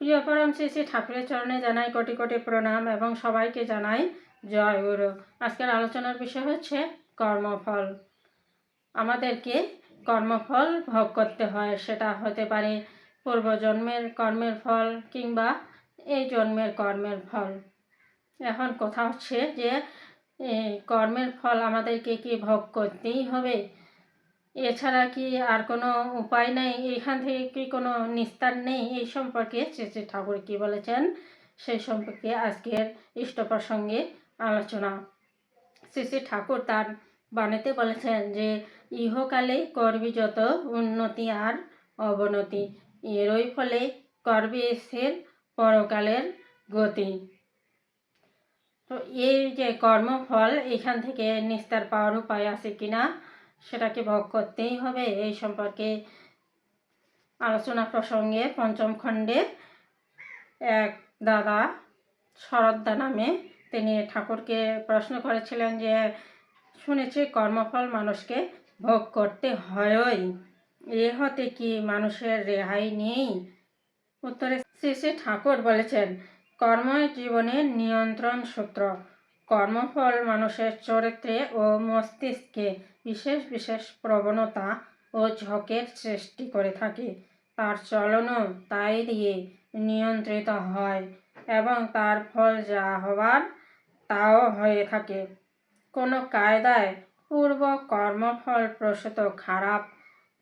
প্রিয় পরম শ্রী শ্রী ঠাকুরের চরণে জানাই কোটি কোটি প্রণাম এবং সবাইকে জানাই জয় গুরু। আজকের আলোচনার বিষয় হচ্ছে কর্মফল। আমাদেরকে কর্মফল ভোগ করতে হয়, সেটা হতে পারে পূর্বজন্মের কর্মের ফল কিংবা এই জন্মের কর্মের ফল। এখন কথা হচ্ছে যে কর্মের ফল আমাদেরকে কি ভোগ করতেই হবে? এছাড়া কি আর কোনো উপায় নেই? এখান থেকে কি কোনো নিস্তার নেই? এই সম্পর্কে শ্রী ঠাকুর কি বলেছেন? সেই সম্পর্কে আজকের ইষ্ট প্রসঙ্গে আলোচনা। শ্রী ঠাকুর তার বাণীতে বলেছেন যে, ইহকালে করবি যত উন্নতি আর অবনতি, এরই ফলে করবি স্থির পরকালের গতি। তো এই যে কর্মফল, এখান থেকে নিস্তার পাওয়ার উপায় আছে কিনা? সেটাকে ভোগ করতেই হবে। এই সম্পর্কে আলোচনা প্রসঙ্গে পঞ্চম খণ্ডে এক দাদা শরদ্দা নামে তিনি ঠাকুরকে প্রশ্ন করেছিলেন যে, শুনেছি কর্মফল মানুষকে ভোগ করতে হয়ই। এ হতে কি মানুষের রেহাই নেই? উত্তরে শ্রী শ্রী ঠাকুর বলেছেন কর্ম জীবনের নিয়ন্ত্রণ সূত্র। কর্মফল মানুষের চরিত্রে ও মস্তিষ্কে বিশেষ বিশেষ প্রবণতা ও ঝোঁকের সৃষ্টি করে থাকে। তার চলনও তাই দিয়ে নিয়ন্ত্রিত হয় এবং তার ফল যা হবার তাও হয়ে থাকে। কোনো কায়দায় পূর্ব কর্মফল প্রসূত খারাপ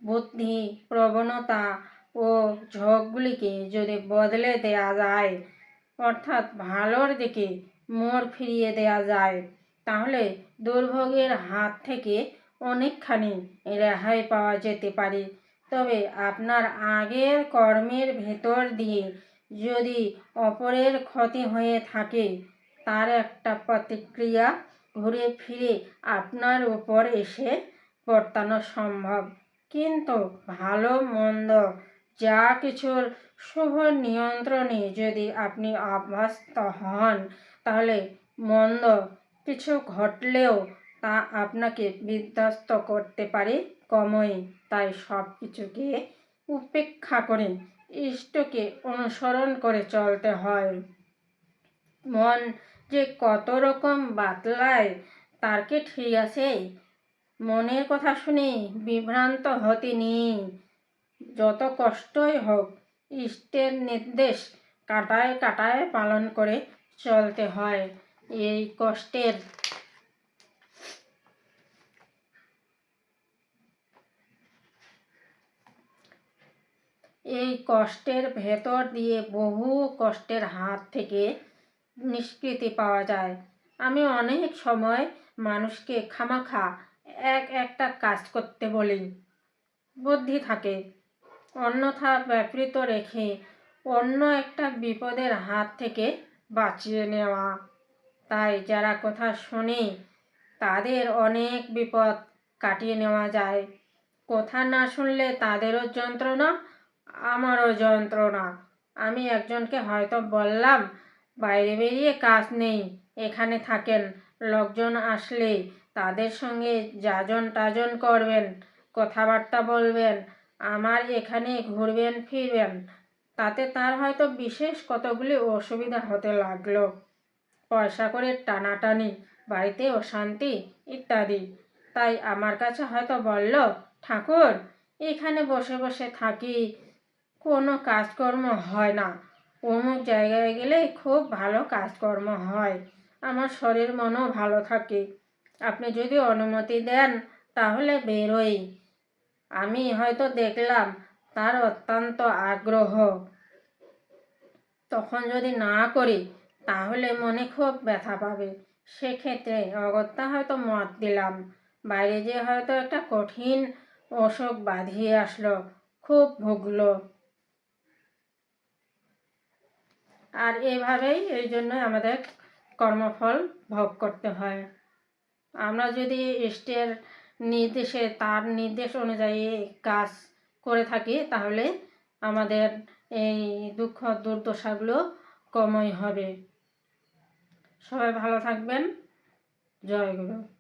বুদ্ধি, প্রবণতা ও ঝোঁকগুলিকে যদি বদলে দেয়া যায়, অর্থাৎ ভালোর দিকে মোড় ফিরিয়ে দেয়া যায়। তাহলে দুর্ভোগের হাত থেকে অনেকখানি রেহাই পাওয়া যেতে পারে। তবে আপনার আগের কর্মের ভেতর দিয়ে যদি অপরের ক্ষতি হয়ে থাকে, তার একটা প্রতিক্রিয়া ঘুরে ফিরে আপনার উপর এসে বর্তানো সম্ভব। কিন্তু ভালো মন্দ যা কিছুর শুভ নিয়ন্ত্রণে যদি আপনি অভ্যস্ত হন, তাহলে মন্দ কিছু ঘটলেও তা আপনাকে বিধ্বস্ত করতে পারে কমই তাই সব কিছুকে উপেক্ষা করে ইষ্টকে অনুসরণ করে চলতে হয়। মন যে কত রকম বাতলায়, তার কি ঠিক আছে? মনের কথা শুনে বিভ্রান্ত হতে নেই। যত কষ্টই হোক, ইষ্টের নির্দেশ কাটায় কাটায় পালন করে চলতে হয়। এই কষ্টের এই কষ্টের ভেতর দিয়ে বহু কষ্টের হাত থেকে নিষ্কৃতি পাওয়া যায়। আমি অনেক সময় মানুষকে খামাখা এক একটা কাজ করতে বলি। বুদ্ধি থাকে। অন্যথা ব্যাপৃত রেখে অন্য একটা বিপদের হাত থেকে বাঁচিয়ে নেওয়া। তাই যারা কথা শুনে, তাদের অনেক বিপদ কাটিয়ে নেওয়া যায়। কথা না শুনলে তাদেরও যন্ত্রণা, আমারও যন্ত্রণা। আমি একজনকে হয়তো বললাম, বাইরে বেরিয়ে কাজ নেই, এখানে থাকেন। লোকজন আসলে তাদের সঙ্গে যাজন টাজন করবেন, কথাবার্তা বলবেন আমার এখানে ঘুরবেন, ফিরবেন। তাতে তার হয়তো বিশেষ কতগুলি অসুবিধা হতে লাগল। পয়সা করে টানাটানি, বাড়িতে অশান্তি ইত্যাদি। তাই আমার কাছে হয়তো বলল, ঠাকুর, এখানে বসে বসে থাকি, কোনো কাজকর্ম হয় না। অমুক জায়গায় গেলে খুব ভালো কাজকর্ম হয়। আমার শরীর মনও ভালো থাকে। আপনি যদি অনুমতি দেন, তাহলে বেরোই। আমি হয়তো দেখলাম তার অত্যন্ত আগ্রহ। তখন যদি না করি, তাহলে মনে খুব ব্যথা পাবে। সেক্ষেত্রে অগত্যা হয়তো মত দিলাম। বাইরে যে হয়তো একটা কঠিন অসুখ বাঁধিয়ে আসলো, খুব ভুগলো। আর এভাবেই এই জন্য আমাদের কর্মফল ভোগ করতে হয়। আমরা যদি ইষ্টের নির্দেশে, তার নির্দেশ অনুযায়ী কাজ করে থাকি, তাহলে আমাদের এই দুঃখ দুর্দশাগুলো কমই হবে। সবাই ভালো থাকবেন। জয় গুরু।